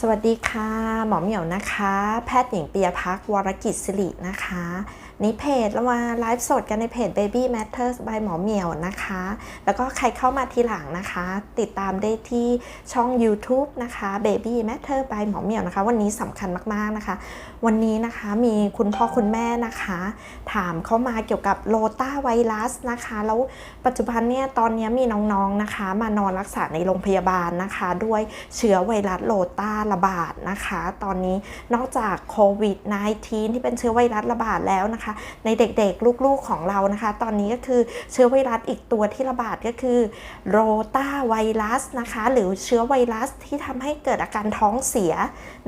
สวัสดีค่ะ หมอเหมียวนะคะ แพทย์หญิงปียพักวรกิจสิรินะคะ ในเพจเรามาไลฟ์สดกันในเพจ Baby Matters by หมอเหมียวนะคะ แล้วก็ใครเข้ามาทีหลังนะคะ ติดตามได้ที่ช่อง YouTube นะคะ Baby Matters by หมอเหมียวนะคะ วันนี้สำคัญมากๆนะคะ วันนี้นะคะมีคุณพ่อคุณแม่นะคะ ถามเข้ามาเกี่ยวกับโลต้าไวรัสนะคะ แล้วปัจจุบันเนี่ยตอนนี้มีน้องๆนะคะ มานอนรักษาในโรงพยาบาลนะคะ ด้วยเชื้อไวรัสโลต้าระบาดนะคะ ตอนนี้นอกจากโควิด -19 ที่เป็นเชื้อไวรัสระบาดแล้วนะคะในเด็กๆ ลูกๆของเรานะคะ ตอนนี้ก็คือเชื้อไวรัสอีกตัวที่ระบาดก็คือโรตาไวรัสนะคะ หรือเชื้อไวรัสที่ทำให้เกิดอาการท้องเสีย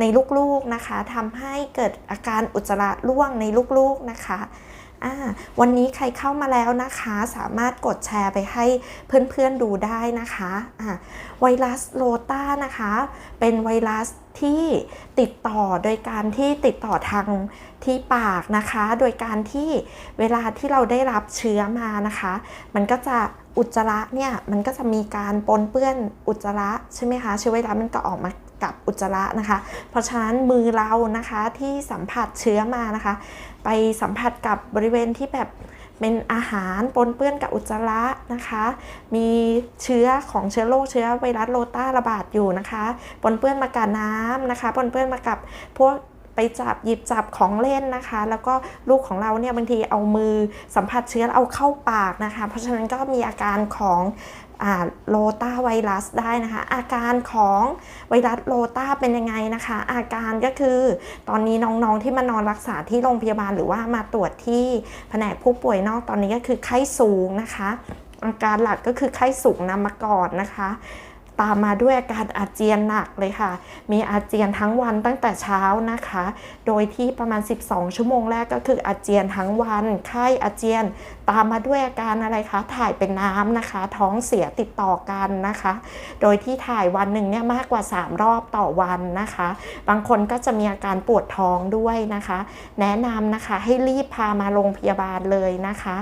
ในลูกๆนะคะทำให้เกิดอาการอุจจาระร่วงในลูกๆนะคะ วันนี้ใครเข้ามาแล้วนะคะ สามารถกดแชร์ไปให้เพื่อนๆดูได้นะคะอ่าไวรัสโรตานะคะ เป็นไวรัสที่ติดต่อโดยการที่ติดต่อทางที่ปากนะคะ โดยการที่เวลาที่เราได้รับเชื้อมานะคะ มันก็จะอุจจาระเนี่ยมันก็จะมีการปนเปื้อนอุจจาระใช่ไหมคะเชื้อไวรัสมันก็ออกมากับอุจจาระนะคะ เพราะฉะนั้นมือเรานะคะที่สัมผัสเชื้อมานะคะ ไปสัมผัสกับบริเวณที่แบบเป็นอาหารปนเปื้อนกับอุจจาระนะคะ มีเชื้อของเชื้อโรคเชื้อไวรัสโรตาระบาดอยู่นะคะ ปนเปื้อนมากับน้ำนะคะปนเปื้อนมากับพวกไปจับหยิบจับของเล่นนะคะ แล้วก็ลูกของเราเนี่ยบางทีเอามือสัมผัสเชื้อเอาเข้าปากนะคะ เพราะฉะนั้นก็มีอาการของ โรตาไวรัสได้นะคะ อาการของไวรัสโรตาเป็นยังไงนะคะ อาการก็คือตอนนี้น้องๆที่มานอนรักษาที่โรงพยาบาลหรือว่ามาตรวจที่แผนกผู้ป่วยนอกตอนนี้ก็คือไข้สูงนะคะ อาการหลักก็คือไข้สูงนำมาก่อนนะคะ ตามมาด้วยอาการอาเจียนหนักเลยค่ะ มีอาเจียนทั้งวันตั้งแต่เช้านะคะ โดยที่ประมาณ 12 ชั่วโมงแรกก็คืออาเจียนทั้งวัน ไข้อาเจียน ตามมาด้วยอาการอะไรคะ ถ่ายเป็นน้ำนะคะ ท้องเสียติดต่อกันนะคะ โดยที่ถ่ายวันหนึ่งเนี่ยมากกว่า 3 รอบต่อวันนะคะ บางคนก็จะมีอาการปวดท้องด้วยนะคะ แนะนำนะคะให้รีบพามาโรงพยาบาลเลยนะคะ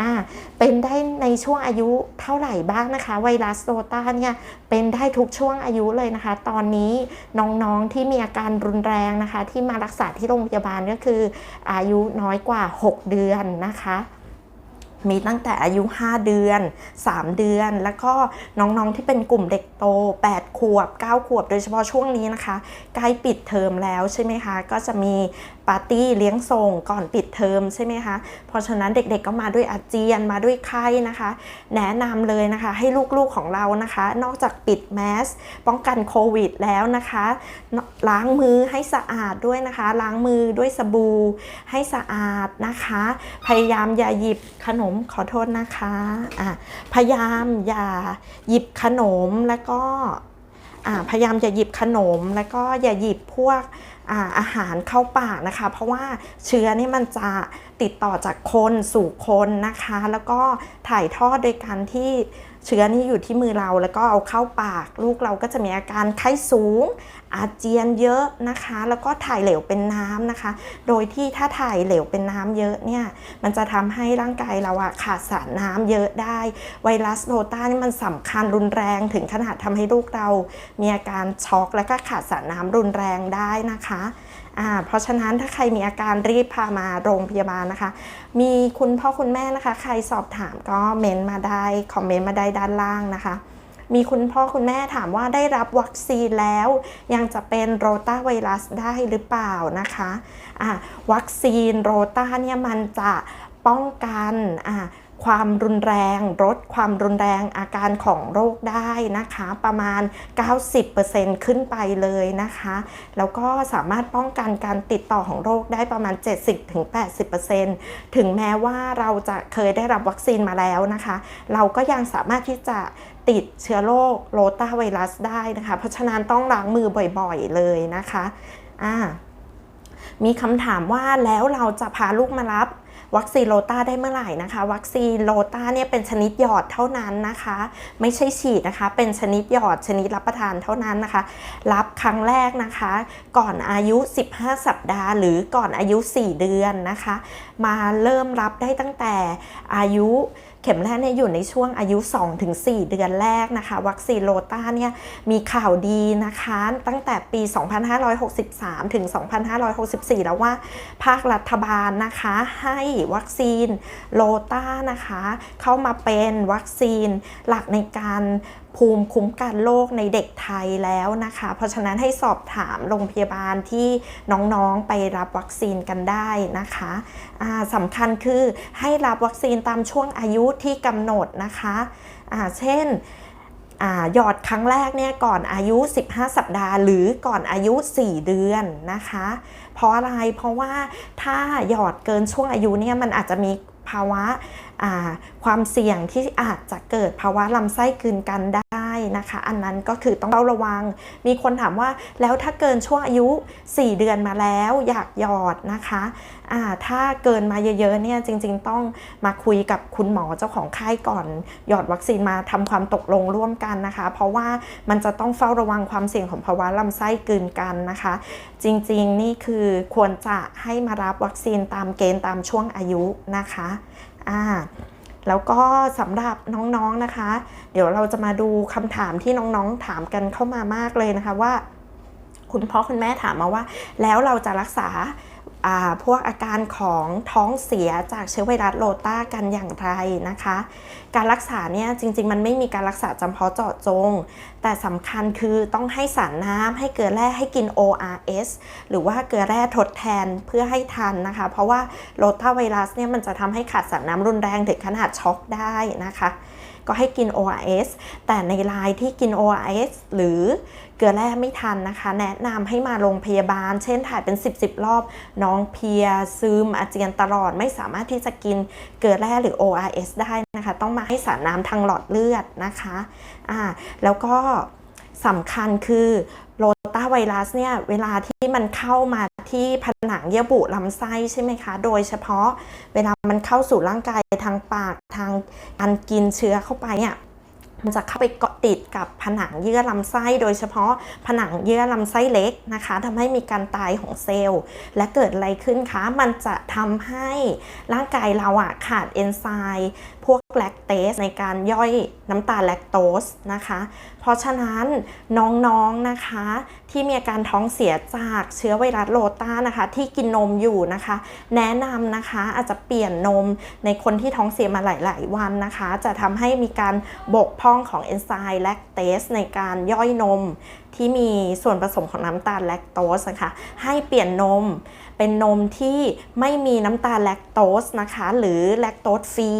อ่าเป็นได้ในช่วงอายุเท่าไหร่บ้างนะคะ ไวรัสโรต้าเนี่ยเป็นได้ทุกช่วงอายุเลยนะคะ ตอนนี้น้องๆที่มีอาการรุนแรงนะคะ ที่มารักษาที่โรงพยาบาลก็คือ อายุน้อยกว่า 6 เดือนนะคะมีตั้งแต่อายุ 5 เดือน 3 เดือน แล้วก็น้องๆที่เป็นกลุ่มเด็กโต 8 ขวบ 9 ขวบ โดยเฉพาะช่วงนี้นะคะ ใกล้ปิดเทอมแล้วใช่ไหมคะ ก็จะมีปาร์ตี้เลี้ยงส่งก่อนปิดเทอมใช่ไหมคะ เพราะฉะนั้นเด็กๆก็มาด้วยอาเจียนมาด้วยไข้นะคะ แนะนำเลยนะคะ ให้ลูกๆของเรานะคะ นอกจากปิดแมสป้องกันโควิดแล้วนะคะ ล้างมือให้สะอาดด้วยนะคะ ล้างมือด้วยสบู่ให้สะอาดนะคะ พยายามอย่าหยิบขนมขอโทษนะคะะพยายามอย่าหยิบขนมแล้วก็ พยายามอย่าหยิบขนม แล้วก็อย่าหยิบพวกอาอาหารเข้าปากนะคะ เพราะว่าเชื้อนี่มันจะติดต่อจากคนสู่คนนะคะ แล้วก็ถ่ายทอดโดยการที่ เชื้อนี่อยู่ที่มือเราแล้วก็เอาเข้าปาก ลูกเราก็จะมีอาการไข้สูง อาเจียนเยอะนะคะ แล้วก็ถ่ายเหลวเป็นน้ำนะคะ โดยที่ถ้าถ่ายเหลวเป็นน้ำเยอะเนี่ยมันจะทำให้ร่างกายเราอะขาดสารน้ำเยอะได้ ไวรัสโรตานี่มันสำคัญรุนแรงถึงขนาดทำให้ลูกเรา มีอาการช็อกและก็ขาดสารน้ำรุนแรงได้นะคะ เพราะฉะนั้นถ้าใครมีอาการรีบพามาโรงพยาบาลนะคะ มีคุณพ่อคุณแม่นะคะ ใครสอบถามก็เมนมาได้คอมเมนต์มาได้ด้านล่างนะคะ มีคุณพ่อคุณแม่ถามว่าได้รับวัคซีนแล้ว ยังจะเป็นโรตาไวรัสได้หรือเปล่านะคะอ่าวัคซีนโรตาเนี่ยมันจะป้องกัน ความรุนแรงลดความรุนแรงอาการของโรคได้นะคะ ประมาณ 90%ขึ้นไปเลยนะคะ แล้วก็สามารถป้องกันการติดต่อของโรคได้ประมาณ 70-80%ถึงแม้ว่าเราจะเคยได้รับวัคซีนมาแล้วนะคะ เราก็ยังสามารถที่จะติดเชื้อโรคโรตาไวรัสได้นะคะ เพราะฉะนั้นต้องล้างมือบ่อยๆเลยนะคะอ่ามีคำถามว่าแล้วเราจะพาลูกมารับ วัคซีนโลต้าได้เมื่อไหร่นะคะ วัคซีนโลต้าเนี่ยเป็นชนิดหยอดเท่านั้นนะคะ ไม่ใช่ฉีดนะคะ เป็นชนิดหยอดชนิดรับประทานเท่านั้นนะคะ รับครั้งแรกนะคะ ก่อนอายุ 15 สัปดาห์ หรือก่อนอายุ 4 เดือนนะคะ มาเริ่มรับได้ตั้งแต่อายุ เข็มแรกเนี่ยอยู่ในช่วงอายุ 2-4 เดือนแรกนะคะ วัคซีนโลต้าเนี่ยมีข่าวดีนะคะ ตั้งแต่ปี 2563 ถึง 2564 แล้วว่าภาครัฐบาลนะคะให้วัคซีนโลต้านะคะ เข้ามาเป็นวัคซีนหลักในการ ภูมิคุ้มกันโรคในเด็กไทยแล้วนะคะ เพราะฉะนั้นให้สอบถามโรงพยาบาลที่น้องๆไปรับวัคซีนกันได้นะคะสำคัญคือให้รับวัคซีนตามช่วงอายุที่กำหนดนะคะเช่นหยอดครั้งแรกเนี่ยก่อนอายุ 15 สัปดาห์ หรือก่อนอายุ 4 เดือนนะคะ เพราะอะไรเพราะว่าถ้าหยอดเกินช่วงอายุเนี่ยมันอาจจะมี ภาวะความเสี่ยงที่อาจจะเกิดภาวะลำไส้คืนกันได้ นะคะ อันนั้นก็คือต้องเฝ้าระวัง มีคนถามว่าแล้วถ้าเกินช่วงอายุ 4 เดือนมาแล้วอยากหยอดนะคะถ้าเกินมาเยอะๆเนี่ยจริง ๆ ต้องมาคุยกับคุณหมอเจ้าของค่ายก่อน หยอดวัคซีนมาทำความตกลงร่วมกันนะคะ เพราะว่ามันจะต้องเฝ้าระวังความเสี่ยงของภาวะลำไส้กลืนกันนะคะ จริงๆนี่คือควรจะให้มารับวัคซีนตามเกณฑ์ตามช่วงอายุนะคะอ่า แล้วก็สำหรับน้องๆนะคะ เดี๋ยวเราจะมาดูคำถามที่น้องๆถามกันเข้ามามากเลยนะคะว่า คุณพ่อคุณแม่ถามมาว่า แล้วเราจะรักษาอ่า พวกอาการของท้องเสียจากเชื้อไวรัสโรตากันอย่างไรนะคะ การรักษาเนี่ยจริง ๆ มันไม่มีการรักษาจำเพาะเจาะจง แต่สำคัญคือต้องให้สารน้ำให้เกลือแร่ให้กิน ORS หรือว่าเกลือแร่ทดแทนเพื่อให้ทันนะคะ เพราะว่าโรตาไวรัสเนี่ยมันจะทำให้ขาดสารน้ำรุนแรงถึงขนาดช็อกได้นะคะก็ให้กิน ORS แต่ในรายที่กิน ORS หรือ ลือแร่ไม่ทันนะคะ แนะนำให้มาโรงพยาบาล เช่นถ่ายเป็น 10 10รอบ น้องเพียซึมอาเจียนตลอดไม่สามารถที่จะกินเกลือแร่หรือ ORS ได้นะคะ ต้องมาให้สารน้ำทางหลอดเลือดนะคะอ่าแล้วก็สำคัญคือโรตาไวรัสเนี่ย เวลาที่มันเข้ามาที่ผนังเยื่อบุลำไส้ใช่ไหมคะ โดยเฉพาะเวลามันเข้าสู่ร่างกายทางปากทางการกินเชื้อเข้าไปเนี่ย มันจะเข้าไปเกาะติดกับผนังเยื่อลำไส้ โดยเฉพาะผนังเยื่อลำไส้เล็กนะคะทำให้มีการตายของเซลล์ และเกิดอะไรขึ้นคะ มันจะทำให้ร่างกายเราอะขาดเอนไซม์พวกแลคเตสในการย่อยน้ำตาลแลคโตสนะคะ เพราะฉะนั้นน้องๆนะคะ ที่มีอาการท้องเสียจากเชื้อไวรัสโรต้านะคะ ที่กินนมอยู่นะคะ แนะนำนะคะอาจจะเปลี่ยนนมในคนที่ท้องเสียมาหลาย ๆ วันนะคะ จะทำให้มีการบกพร่องของเอนไซม์แลคเตสในการย่อยนมที่มีส่วนผสมของน้ำตาลแลคโตสนะคะให้เปลี่ยนนม เป็นนมที่ไม่มีน้ำตาลแลคโตสนะคะ หรือแลคโตสฟรี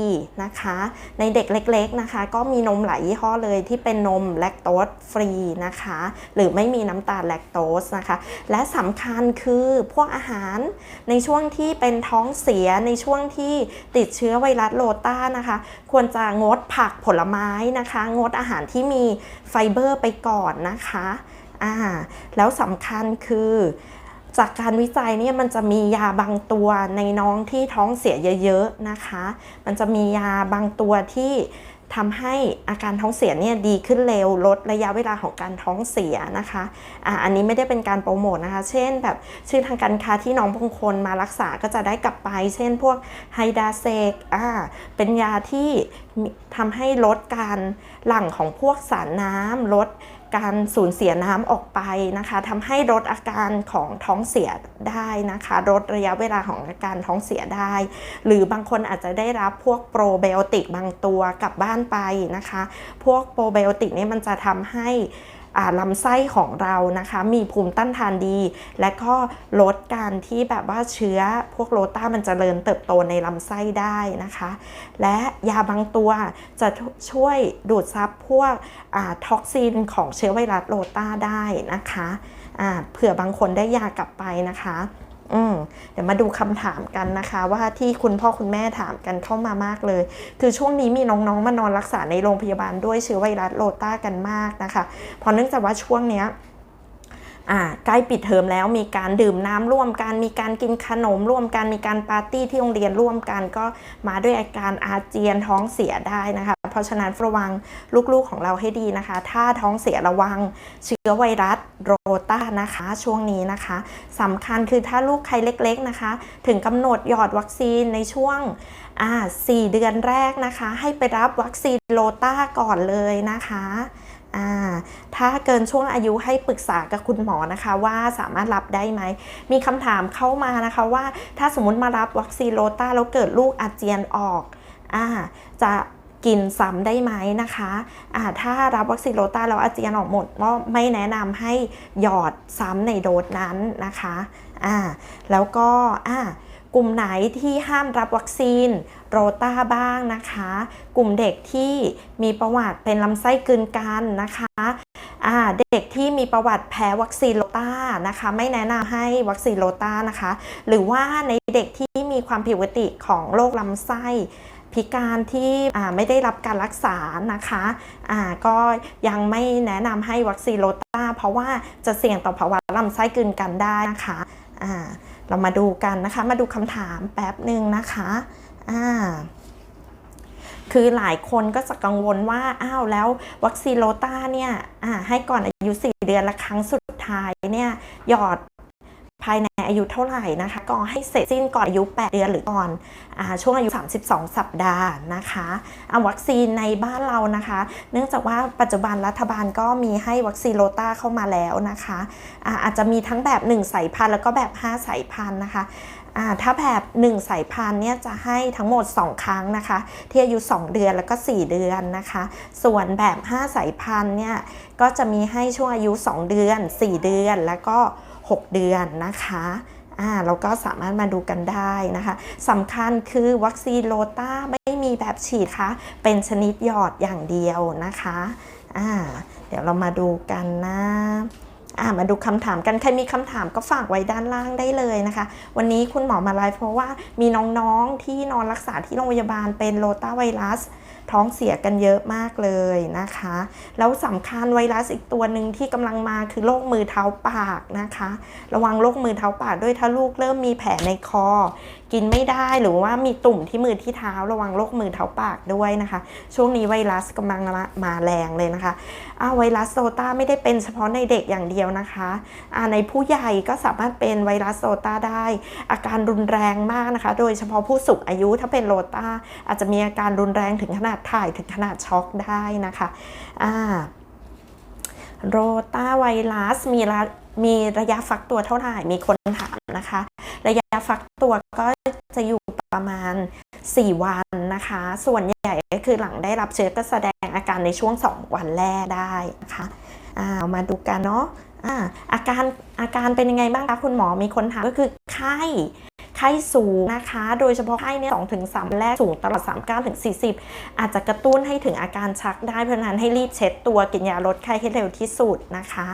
นะคะ ในเด็กเล็กๆนะคะ ก็มีนมหลายยี่ห้อเลยที่เป็นนมแลคโตสฟรีนะคะ หรือไม่มีน้ำตาลแลคโตสนะคะ และสำคัญคือพวกอาหารในช่วงที่เป็นท้องเสียในช่วงที่ติดเชื้อไวรัสโรตานะคะ ควรจะงดผักผลไม้นะคะ งดอาหารที่มีไฟเบอร์ไปก่อนนะคะอ่าแล้วสำคัญคือ จากการวิจัยเนี่ยมันจะมียาบางตัวในน้องที่ท้องเสียเยอะๆนะคะ มันจะมียาบางตัวที่ทำให้อาการท้องเสียเนี่ยดีขึ้นเร็วลดระยะเวลาของการท้องเสียนะคะอ่าอันนี้ไม่ได้เป็นการโปรโมทนะคะ เช่นแบบชื่อทางการค้าที่น้องบางคนมารักษาก็จะได้กลับไป เช่นพวกไฮดาเซกอ่าเป็นยาที่ทำให้ลดการหลั่งของพวกสารน้ำลดการสูญเสียน้ำออกไปนะคะทำให้ลดอาการของท้องเสียได้นะคะลดระยะเวลาของอาการท้องเสียได้ หรือบางคนอาจจะได้รับพวกโปรไบโอติกบางตัวกลับบ้านไปนะคะ พวกโปรไบโอติกนี่มันจะทำให้ ลำไส้ของเรานะคะ มีภูมิต้านทานดี และก็ลดการที่แบบว่าเชื้อพวกโรต้ามันจเจริญเติบโตในลำไส้ได้นะคะ และยาบางตัวจะช่วยดูดซับพวกท็อกซินของเชื้อไวรัสโรต้าได้นะคะะเผื่อบางคนได้ยากลับไปนะคะ อืมเดี๋ยวมาดูคำถามกันนะคะ ว่าที่คุณพ่อคุณแม่ถามกันเข้ามามากเลย คือช่วงนี้มีน้องๆมานอนรักษาในโรงพยาบาลด้วยเชื้อไวรัสโรต้ากันมากนะคะเพราะเนื่องจากว่าช่วงเนี้ยใกล้ปิดเทอมแล้วมีการดื่มน้ำร่วมกัน มีการกินขนมร่วมกัน มีการปาร์ตี้ที่โรงเรียนร่วมกัน ก็มาด้วยอาการอาเจียนท้องเสียได้นะคะ เพราะฉะนั้นระวังลูกๆของเราให้ดีนะคะ ถ้าท้องเสียระวังเชื้อไวรัสโรตานะคะช่วงนี้นะคะสำคัญคือถ้าลูกใครเล็กๆนะคะ ถึงกำหนดหยอดวัคซีนในช่วงอ่าสี่เดือนแรกนะคะ ให้ไปรับวัคซีนโลต้าก่อนเลยนะคะถ้าเกินช่วงอายุให้ปรึกษากับคุณหมอนะคะว่าสามารถรับได้ไหม มีคำถามเข้ามานะคะว่าถ้าสมมติมารับวัคซีนโลต้าแล้วเกิดลูกอาเจียนออกอจะ กินซ้ำได้ไหมนะคะอ่าถ้ารับวัคซีนโลต้าแล้วอาเจียนออกหมดก็ไม่แนะนำให้หยอดซ้ำในโดสนั้นนะคะอ่าแล้วก็กลุ่มไหนที่ห้ามรับวัคซีนโรต้าบ้างนะคะ กลุ่มเด็กที่มีประวัติเป็นลำไส้กลืนกันนะคะเด็กที่มีประวัติแพ้วัคซีนโรต้านะคะ ไม่แนะนำให้วัคซีนโรต้านะคะ หรือว่าในเด็กที่มีความผิดปกติของโรคลำไส้ พิการที่ไม่ได้รับการรักษานะคะะก็ยังไม่แนะนำให้วัคซีนโรต้า เพราะว่าจะเสี่ยงต่อภาวะลำไส้กลืนกันได้นะคะะเรามาดูกันนะคะ มาดูคำถามแป๊บหนึ่งนะคะคือหลายคนก็จะกังวลว่า อ้าวแล้ววัคซีนโรต้าเนี่ยให้ก่อนอายุ 4 เดือนละครั้งสุดท้ายเนี่ยหยอด ภายในอายุเท่าไหร่นะคะ ก็ให้เสร็จสิ้นก่อนอายุ 8 เดือนหรือก่อนอช่วงอายุ 32 สัปดาห์นะคะเอาวัคซีนในบ้านเรานะคะ เนื่องจากว่าปัจจุบันรัฐบาลก็มีให้วัคซีนโรต้าเข้ามาแล้วนะคะอาอาจจะมีทั้งแบบ 1 สายพันธุ์แล้วก็แบบ 5 สายพันธุ์นะคะถ้าแบบ 1 สายพันธุ์เนี่ยจะให้ทั้งหมด 2 ครั้งนะคะ ที่อายุ 2 เดือนแล้วก็ 4 เดือนนะคะ ส่วนแบบ 5 สายพันธุ์เนี่ยก็จะมีให้ช่วงอายุ 2 เดือน 4 เดือนแล้วก็ 6 เดือนนะคะอ่าเราก็สามารถมาดูกันได้นะคะสำคัญคือวัคซีนโลต้าไม่มีแบบฉีดคะเป็นชนิดหยอดอย่างเดียวนะคะอ่าเดี๋ยวเรามาดูกันนะอ่ามาดูคำถามกันใครมีคำถามก็ฝากไว้ด้านล่างได้เลยนะคะ วันนี้คุณหมอมาไลฟ์เพราะว่ามีน้องๆที่นอนรักษาที่โรงพยาบาลเป็นโรต้าไวรัส ท้องเสียกันเยอะมากเลยนะคะ แล้วสำคัญไวรัสอีกตัวหนึ่งที่กำลังมาคือโรคมือเท้าปากนะคะ ระวังโรคมือเท้าปากด้วยถ้าลูกเริ่มมีแผลในคอ กินไม่ได้หรือว่ามีตุ่มที่มือที่เท้าระวังโรคมือเท้าปากด้วยนะคะ ช่วงนี้ไวรัสกำลังมาแรงเลยนะคะอาไวรัสโซตาไม่ได้เป็นเฉพาะในเด็กอย่างเดียวนะคะะในผู้ใหญ่ก็สามารถเป็นไวรัสโซตาได้ อาการรุนแรงมากนะคะ โดยเฉพาะผู้สูงอายุถ้าเป็นโรตาอาจจะมีอาการรุนแรงถึงขนาดถ่ายถึงขนาดช็อกได้นะคะโรตาไวรัสมีระมีระยะฟักตัวเท่าไหร่มีคนถามนะคะ ระยะฟักตัวก็จะอยู่ประมาณ 4 วันนะคะ ส่วนใหญ่ก็คือหลังได้รับเชื้อก็แสดงอาการในช่วง 2 วันแรกได้นะคะามาดูกันเนาะอาการอาการเป็นยังไงบ้างคะคุณหมอมีคนถามก็คือไข้ ไข้สูงนะคะ โดยเฉพาะไข้เนี่ยสองถึงสามแรกสูงตลอด 39ถึง40 อาจจะกระตุ้นให้ถึงอาการชักได้ เพราะนั้นให้รีบเช็ดตัวกินยาลดไข้ให้เร็วที่สุดนะคะ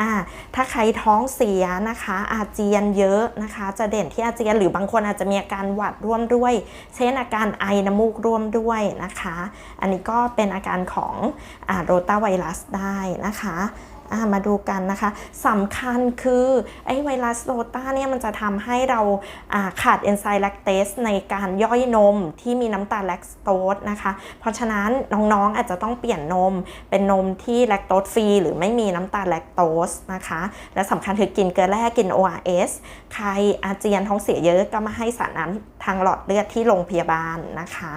อ่าถ้าใครท้องเสียนะคะ อาเจียนเยอะนะคะ จะเด่นที่อาเจียนหรือบางคนอาจจะมีอาการหวัดร่วมด้วย เช่นอาการไอน้ำมูกร่วมด้วยนะคะ อันนี้ก็เป็นอาการของโรตาไวรัสได้นะคะ มาดูกันนะคะสำคัญคือไอ้ไวรัสโรตาเนี่ยมันจะทำให้เราขาดเอนไซม์แลคเตสในการย่อยนมที่มีน้ำตาลแลคโตสนะคะ เพราะฉะนั้นน้องๆอาจจะต้องเปลี่ยนนมเป็นนมที่แลคโตสฟรีหรือไม่มีน้ำตาลแลคโตสนะคะ และสำคัญคือกินเกลือแร่กิน ORS ใครอาเจียนท้องเสียเยอะก็มาให้สารน้ำทางหลอดเลือดที่โรงพยาบาลนะคะ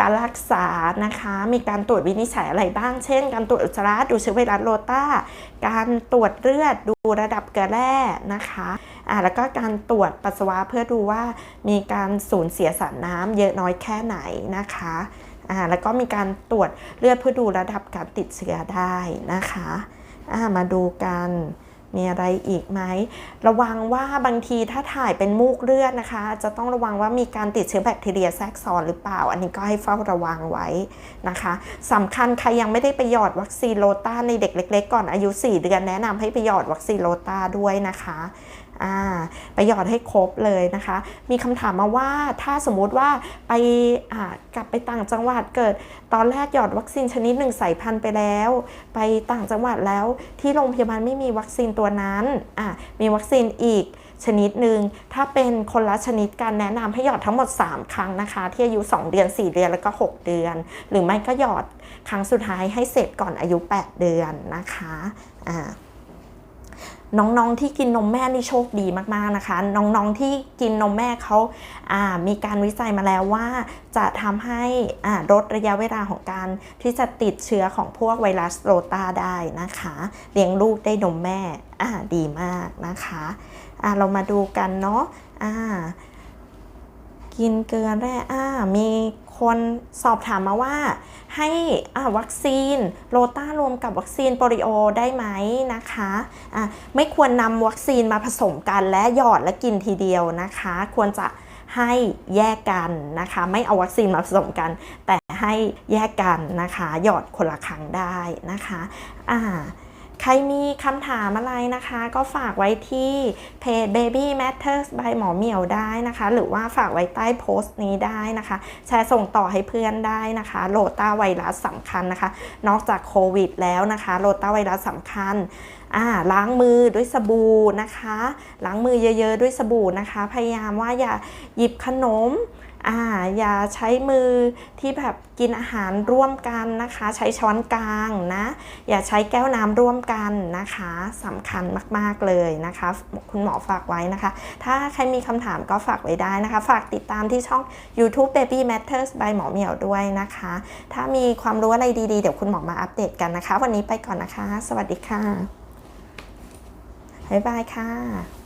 การรักษานะคะ มีการตรวจวินิจฉัยอะไรบ้าง เช่น การตรวจอุจจาระดูเชื้อไวรัสโรตาการตรวจเลือดดูระดับเกลือแร่นะคะอ่าแล้วก็การตรวจปัสสาวะเพื่อดูว่ามีการสูญเสียสารน้ำเยอะน้อยแค่ไหนนะคะอ่าแล้วก็มีการตรวจเลือดเพื่อดูระดับการติดเชื้อได้นะคะอ่ามาดูกัน มีอะไรอีกไหม ระวังว่าบางทีถ้าถ่ายเป็นมูกเลือดนะคะ จะต้องระวังว่ามีการติดเชื้อแบคทีเรียแทรกซ้อนหรือเปล่า อันนี้ก็ให้เฝ้าระวังไว้นะคะสำคัญใครยังไม่ได้ไปหยอดวัคซีนโลต้าในเด็กเล็ก ๆ ก่อนอายุ 4 เดือนแนะนำให้ไปหยอดวัคซีนโลต้าด้วยนะคะไปหยอดให้ครบเลยนะคะ มีคำถามมาว่าถ้าสมมติว่าไปกลับไปต่างจังหวัดเกิด ตอนแรกหยอดวัคซีนชนิดหนึ่งสายพันธุ์ไปแล้ว ไปต่างจังหวัดแล้วที่โรงพยาบาลไม่มีวัคซีนตัวนั้นมีวัคซีนอีกชนิดหนึ่งถ้าเป็นคนละชนิดการแนะนำให้หยอดทั้งหมด 3 ครั้งนะคะ ที่อายุ 2 เดือน 4 เดือนแล้วก็ 6 เดือน หรือไม่ก็หยอดครั้งสุดท้ายให้เสร็จก่อนอายุ 8 เดือนนะคะอ่า น้องๆที่กินนมแม่นี่โชคดีมากๆนะคะ น้องๆที่กินนมแม่เขาามีการวิจัยมาแล้วว่า จะทำให้ลดระยะเวลาของการที่จะติดเชื้อของพวกไวรัสโรตาได้นะคะ เลี้ยงลูกได้นมแม่ดีมากนะคะเรามาดูกันเนาะกินเกลือแร่มี คนสอบถามมาว่า ให้วัคซีนโรต้ารวมกับวัคซีนโปลิโอได้ไหมนะคะอ่าไม่ควรนำวัคซีนมาผสมกันและหยอดและกินทีเดียวนะคะ ควรจะให้แยกกันนะคะ ไม่เอาวัคซีนมาผสมกัน แต่ให้แยกกันนะคะ หยอดคนละครั้งได้นะคะอ่า ใครมีคำถามอะไรนะคะ ก็ฝากไว้ที่เพจ Baby Matters by หมอเหมียวได้นะคะ หรือว่าฝากไว้ใต้โพสต์นี้ได้นะคะ แชร์ส่งต่อให้เพื่อนได้นะคะ โรตาไวรัสสำคัญนะคะ นอกจากโควิดแล้วนะคะ โรตาไวรัสสำคัญ อ่าล้างมือด้วยสบู่นะคะ ล้างมือเยอะๆด้วยสบู่นะคะ พยายามว่าอย่าหยิบขนมอ่าอย่าใช้มือที่แบบกินอาหารร่วมกันนะคะ ใช้ช้อนกลางนะ อย่าใช้แก้วน้ำร่วมกันนะคะสำคัญมากๆเลยนะคะ คุณหมอฝากไว้นะคะ ถ้าใครมีคำถามก็ฝากไว้ได้นะคะ ฝากติดตามที่ช่อง YouTube Baby Matters by หมอเหมียวด้วยนะคะ ถ้ามีความรู้อะไรดีๆ เดี๋ยวคุณหมอมาอัปเดตกันนะคะ วันนี้ไปก่อนนะคะ สวัสดีค่ะ บ๊ายบายค่ะ